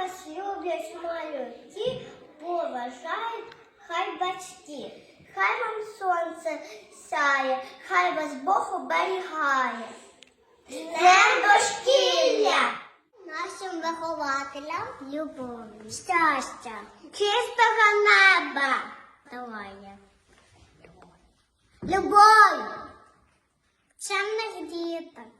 вас люблять малюки, поважають хай батьки. Хай вам сонце сяє, хай вас Бог оберігає. Днем дошкілля! Нашим вихователям любові, щастя, чистого неба. Давай я. Любові, чемних діток.